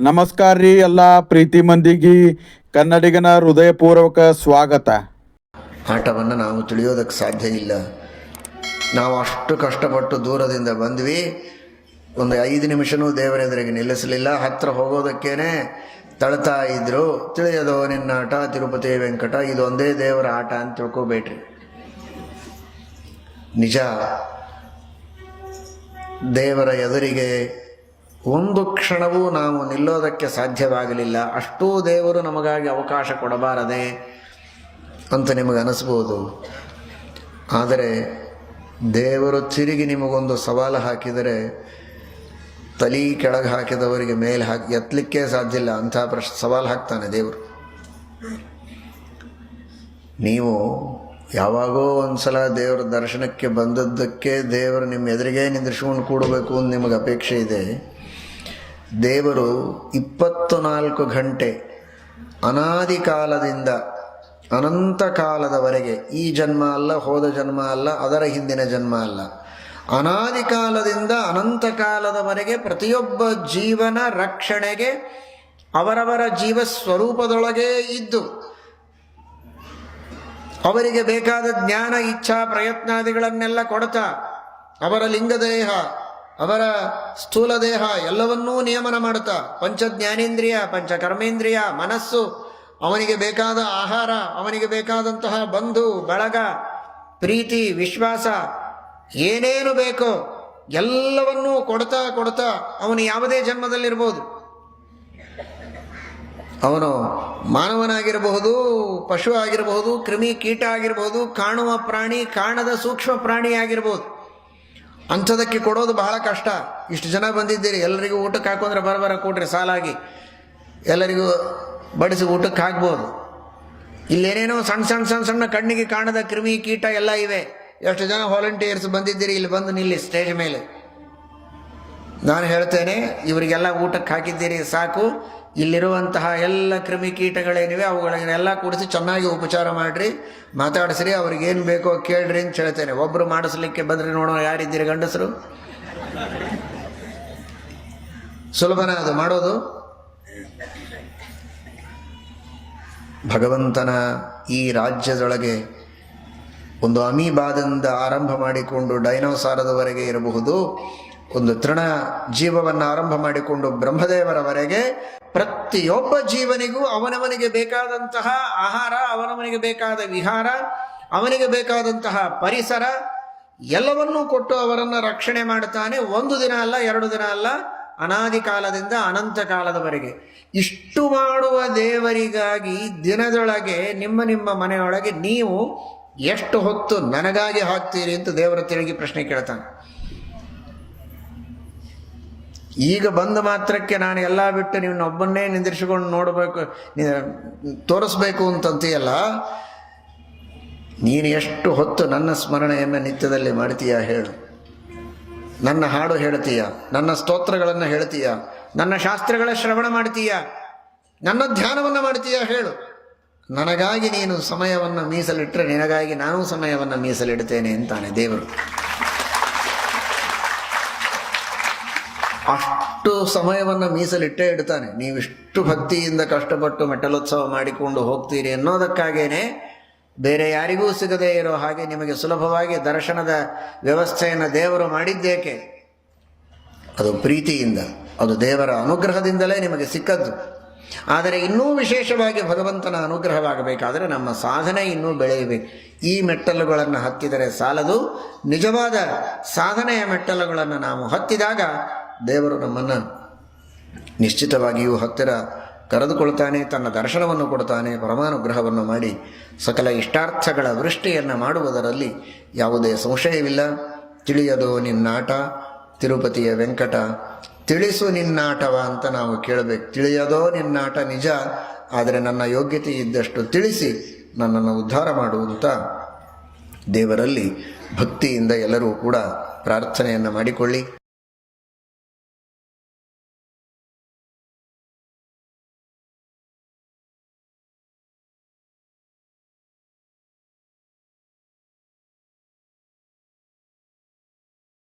ನಮಸ್ಕಾರ ರೀ ಎಲ್ಲ ಪ್ರೀತಿ ಮಂದಿಗೆ ಕನ್ನಡಿಗನ ಹೃದಯಪೂರ್ವಕ ಸ್ವಾಗತ. ಆಟವನ್ನು ನಾವು ತಿಳಿಯೋದಕ್ಕೆ ಸಾಧ್ಯ ಇಲ್ಲ. ನಾವು ಅಷ್ಟು ಕಷ್ಟಪಟ್ಟು ದೂರದಿಂದ ಬಂದ್ವಿ. ಒಂದು ಐದು ನಿಮಿಷನೂ ದೇವರ ಎದುರಿಗೆ ನಿಲ್ಲಿಸಲಿಲ್ಲ. ಹತ್ತಿರ ಹೋಗೋದಕ್ಕೇನೆ ತಳ್ತಾ ಇದ್ರು. ತಿಳಿಯೋದು ನಿನ್ನ ಆಟ, ತಿರುಪತಿ ವೆಂಕಟ, ಇದು ಒಂದೇ ದೇವರ ಆಟ ಅಂತ ತಿಳ್ಕೊಬೇಡ್ರಿ. ನಿಜ, ದೇವರ ಎದುರಿಗೆ ಒಂದು ಕ್ಷಣವೂ ನಾವು ನಿಲ್ಲೋದಕ್ಕೆ ಸಾಧ್ಯವಾಗಲಿಲ್ಲ. ಅಷ್ಟೂ ದೇವರು ನಮಗಾಗಿ ಅವಕಾಶ ಕೊಡಬಾರದೆ ಅಂತ ನಿಮಗೆ ಅನಿಸ್ಬೋದು. ಆದರೆ ದೇವರು ತಿರುಗಿ ನಿಮಗೊಂದು ಸವಾಲು ಹಾಕಿದರೆ ತಲಿ ಕೆಳಗೆ ಹಾಕಿದವರಿಗೆ ಮೇಲೆ ಹಾಕಿ ಎತ್ತಲಿಕ್ಕೆ ಸಾಧ್ಯ ಇಲ್ಲ. ಅಂಥ ಪ್ರಶ್, ಸವಾಲು ಹಾಕ್ತಾನೆ ದೇವರು. ನೀವು ಯಾವಾಗೋ ಒಂದು ಸಲ ದೇವರ ದರ್ಶನಕ್ಕೆ ಬಂದದ್ದಕ್ಕೆ ದೇವರು ನಿಮ್ಮ ಎದುರಿಗೆ ನಿಂದಿರ್ಸ್ಕೊಂಡು ಕೂಡಬೇಕು ಅಂತ ನಿಮಗೆ ಅಪೇಕ್ಷೆ ಇದೆ. ದೇವರು ಇಪ್ಪತ್ತು ನಾಲ್ಕು ಗಂಟೆ ಅನಾದಿ ಕಾಲದಿಂದ ಅನಂತ ಕಾಲದವರೆಗೆ ಈ ಜನ್ಮ ಅಲ್ಲ, ಹೋದ ಜನ್ಮ ಅಲ್ಲ, ಅದರ ಹಿಂದಿನ ಜನ್ಮ ಅಲ್ಲ. ಅನಾದಿ ಕಾಲದಿಂದ ಅನಂತ ಕಾಲದವರೆಗೆ ಪ್ರತಿಯೊಬ್ಬ ಜೀವನ ರಕ್ಷಣೆಗೆ ಅವರವರ ಜೀವ ಸ್ವರೂಪದೊಳಗೇ ಇದ್ದು, ಅವರಿಗೆ ಬೇಕಾದ ಜ್ಞಾನ, ಇಚ್ಛಾ, ಪ್ರಯತ್ನಾದಿಗಳನ್ನೆಲ್ಲ ಕೊಡ್ತಾ, ಅವರ ಲಿಂಗದೇಹ ಅವರ ಸ್ಥೂಲ ದೇಹ ಎಲ್ಲವನ್ನೂ ನಿಯಮನ ಮಾಡುತ್ತಾ. ಪಂಚ ಜ್ಞಾನೇಂದ್ರಿಯ, ಪಂಚ ಕರ್ಮೇಂದ್ರಿಯ, ಮನಸ್ಸು, ಅವನಿಗೆ ಬೇಕಾದ ಆಹಾರ, ಅವನಿಗೆ ಬೇಕಾದಂತಹ ಬಂಧು, ಬಳಗ, ಪ್ರೀತಿ, ವಿಶ್ವಾಸ, ಏನೇನು ಬೇಕೋ ಎಲ್ಲವನ್ನೂ ಕೊಡ್ತಾ ಕೊಡ್ತಾ ಅವನು ಯಾವುದೇ ಜನ್ಮದಲ್ಲಿರ್ಬೋದು. ಅವನು ಮಾನವನಾಗಿರಬಹುದು, ಪಶು ಆಗಿರಬಹುದು, ಕ್ರಿಮಿ ಕೀಟ ಆಗಿರಬಹುದು, ಕಾಣುವ ಪ್ರಾಣಿ, ಕಾಣದ ಸೂಕ್ಷ್ಮ ಪ್ರಾಣಿ ಆಗಿರ್ಬೋದು ಅಂಥದಕ್ಕೆ ಕೊಡೋದು ಬಹಳ ಕಷ್ಟ. ಇಷ್ಟು ಜನ ಬಂದಿದ್ದೀರಿ, ಎಲ್ಲರಿಗೂ ಊಟಕ್ಕೆ ಹಾಕೊಂಡ್ರೆ ಬರಬರ ಕೊಡ್ರಿ ಸಾಲಾಗಿ. ಎಲ್ಲರಿಗೂ ಬಡಿಸಿ ಊಟಕ್ಕೆ ಹಾಕ್ಬೋದು. ಇಲ್ಲೇನೇನೋ ಸಣ್ಣ ಸಣ್ಣ ಸಣ್ಣ ಸಣ್ಣ ಕಣ್ಣಿಗೆ ಕಾಣದ ಕ್ರಿಮಿ ಕೀಟ ಎಲ್ಲ ಇವೆ. ಎಷ್ಟು ಜನ ವಾಲಂಟಿಯರ್ಸ್ ಬಂದಿದ್ದೀರಿ, ಇಲ್ಲಿ ಬಂದು ನಿಲ್ಲಿ ಸ್ಟೇಜ್ ಮೇಲೆ. ನಾನು ಹೇಳ್ತೇನೆ, ಇವರಿಗೆಲ್ಲ ಊಟಕ್ಕೆ ಹಾಕಿದ್ದೀರಿ, ಸಾಕು. ಇಲ್ಲಿರುವಂತಹ ಎಲ್ಲ ಕ್ರಿಮಿಕೀಟಗಳೇನಿವೆ ಅವುಗಳನ್ನೆಲ್ಲ ಕೂಡಿಸಿ ಚೆನ್ನಾಗಿ ಉಪಚಾರ ಮಾಡಿರಿ. ಮಾತಾಡಿಸ್ರಿ, ಅವ್ರಿಗೇನು ಬೇಕೋ ಕೇಳ್ರಿ ಅಂತ ಹೇಳ್ತೇನೆ. ಒಬ್ಬರು ಮಾಡಿಸ್ಲಿಕ್ಕೆ ಬಂದ್ರೆ ನೋಡೋಣ ಯಾರಿದ್ದೀರಿ ಗಂಡಸರು? ಸುಲಭನ ಅದು, ಮಾಡೋದು? ಭಗವಂತನ ಈ ರಾಜ್ಯದೊಳಗೆ ಒಂದು ಅಮೀಬಾದಿಂದ ಆರಂಭ ಮಾಡಿಕೊಂಡು ಡೈನೋಸಾರದವರೆಗೆ ಇರಬಹುದು. ಒಂದು ತೃಣ ಜೀವವನ್ನು ಆರಂಭ ಮಾಡಿಕೊಂಡು ಬ್ರಹ್ಮದೇವರವರೆಗೆ ಪ್ರತಿಯೊಬ್ಬ ಜೀವನಿಗೂ ಅವನವನಿಗೆ ಬೇಕಾದಂತಹ ಆಹಾರ, ಅವನವನಿಗೆ ಬೇಕಾದ ವಿಹಾರ, ಅವನಿಗೆ ಬೇಕಾದಂತಹ ಪರಿಸರ, ಎಲ್ಲವನ್ನೂ ಕೊಟ್ಟು ಅವರನ್ನು ರಕ್ಷಣೆ ಮಾಡುತ್ತಾನೆ. ಒಂದು ದಿನ ಅಲ್ಲ, ಎರಡು ದಿನ ಅಲ್ಲ, ಅನಾದಿ ಕಾಲದಿಂದ ಅನಂತ ಕಾಲದವರೆಗೆ. ಇಷ್ಟು ಮಾಡುವ ದೇವರಿಗಾಗಿ ದಿನದೊಳಗೆ ನಿಮ್ಮ ನಿಮ್ಮ ಮನೆಯೊಳಗೆ ನೀವು ಎಷ್ಟು ಹೊತ್ತು ನನಗಾಗಿ ಹಾಕ್ತೀರಿ ಅಂತ ದೇವರ ತಿರುಗಿ ಪ್ರಶ್ನೆ ಕೇಳ್ತಾನೆ. ಈಗ ಬಂದ ಮಾತ್ರಕ್ಕೆ ನಾನು ಎಲ್ಲ ಬಿಟ್ಟು ನಿನ್ನ ಒಬ್ಬನ್ನೇ ನಿಂದಿರಿಸಿಕೊಂಡು ನೋಡಬೇಕು ತೋರಿಸ್ಬೇಕು ಅಂತಂತೀಯಲ್ಲ, ನೀನು ಎಷ್ಟು ಹೊತ್ತು ನನ್ನ ಸ್ಮರಣೆಯನ್ನು ನಿತ್ಯದಲ್ಲಿ ಮಾಡ್ತೀಯ ಹೇಳು. ನನ್ನ ಹಾಡು ಹೇಳ್ತೀಯ? ನನ್ನ ಸ್ತೋತ್ರಗಳನ್ನು ಹೇಳ್ತೀಯ? ನನ್ನ ಶಾಸ್ತ್ರಗಳ ಶ್ರವಣ ಮಾಡ್ತೀಯ? ನನ್ನ ಧ್ಯಾನವನ್ನು ಮಾಡ್ತೀಯ ಹೇಳು. ನನಗಾಗಿ ನೀನು ಸಮಯವನ್ನು ಮೀಸಲಿಟ್ಟರೆ ನಿನಗಾಗಿ ನಾನು ಸಮಯವನ್ನು ಮೀಸಲಿಡ್ತೇನೆ ಅಂತಾನೆ ದೇವರು. ಅಷ್ಟು ಸಮಯವನ್ನು ಮೀಸಲಿಟ್ಟೇ ಇಡ್ತಾನೆ. ನೀವಿಷ್ಟು ಭಕ್ತಿಯಿಂದ ಕಷ್ಟಪಟ್ಟು ಮೆಟ್ಟಲೋತ್ಸವ ಮಾಡಿಕೊಂಡು ಹೋಗ್ತೀರಿ ಅನ್ನೋದಕ್ಕಾಗೇನೆ ಬೇರೆ ಯಾರಿಗೂ ಸಿಗದೇ ಇರೋ ಹಾಗೆ ನಿಮಗೆ ಸುಲಭವಾಗಿ ದರ್ಶನದ ವ್ಯವಸ್ಥೆಯನ್ನು ದೇವರು ಮಾಡಿದ್ದೇಕೆ? ಅದು ಪ್ರೀತಿಯಿಂದ, ಅದು ದೇವರ ಅನುಗ್ರಹದಿಂದಲೇ ನಿಮಗೆ ಸಿಕ್ಕದ್ದು. ಆದರೆ ಇನ್ನೂ ವಿಶೇಷವಾಗಿ ಭಗವಂತನ ಅನುಗ್ರಹವಾಗಬೇಕಾದರೆ ನಮ್ಮ ಸಾಧನೆ ಇನ್ನೂ ಬೆಳೆಯಬೇಕು. ಈ ಮೆಟ್ಟಲುಗಳನ್ನು ಹತ್ತಿದರೆ ಸಾಲದು. ನಿಜವಾದ ಸಾಧನೆಯ ಮೆಟ್ಟಲುಗಳನ್ನು ನಾವು ಹತ್ತಿದಾಗ ದೇವರು ನಮ್ಮನ್ನು ನಿಶ್ಚಿತವಾಗಿಯೂ ಹತ್ತಿರ ಕರೆದುಕೊಳ್ತಾನೆ, ತನ್ನ ದರ್ಶನವನ್ನು ಕೊಡ್ತಾನೆ, ಪರಮಾನುಗ್ರಹವನ್ನು ಮಾಡಿ ಸಕಲ ಇಷ್ಟಾರ್ಥಗಳ ವೃಷ್ಟಿಯನ್ನು ಮಾಡುವುದರಲ್ಲಿ ಯಾವುದೇ ಸಂಶಯವಿಲ್ಲ. ತಿಳಿಯದು ನಿನ್ನಾಟ, ತಿರುಪತಿಯ ವೆಂಕಟ, ತಿಳಿಸು ನಿನ್ನಾಟವ ಅಂತ ನಾವು ಕೇಳಬೇಕು. ತಿಳಿಯದೋ ನಿನ್ನಾಟ ನಿಜ, ಆದರೆ ನನ್ನ ಯೋಗ್ಯತೆ ಇದ್ದಷ್ಟು ತಿಳಿಸಿ ನನ್ನನ್ನು ಉದ್ಧಾರ ಮಾಡುವಂತ ದೇವರಲ್ಲಿ ಭಕ್ತಿಯಿಂದ ಎಲ್ಲರೂ ಕೂಡ ಪ್ರಾರ್ಥನೆಯನ್ನು ಮಾಡಿಕೊಳ್ಳಿ.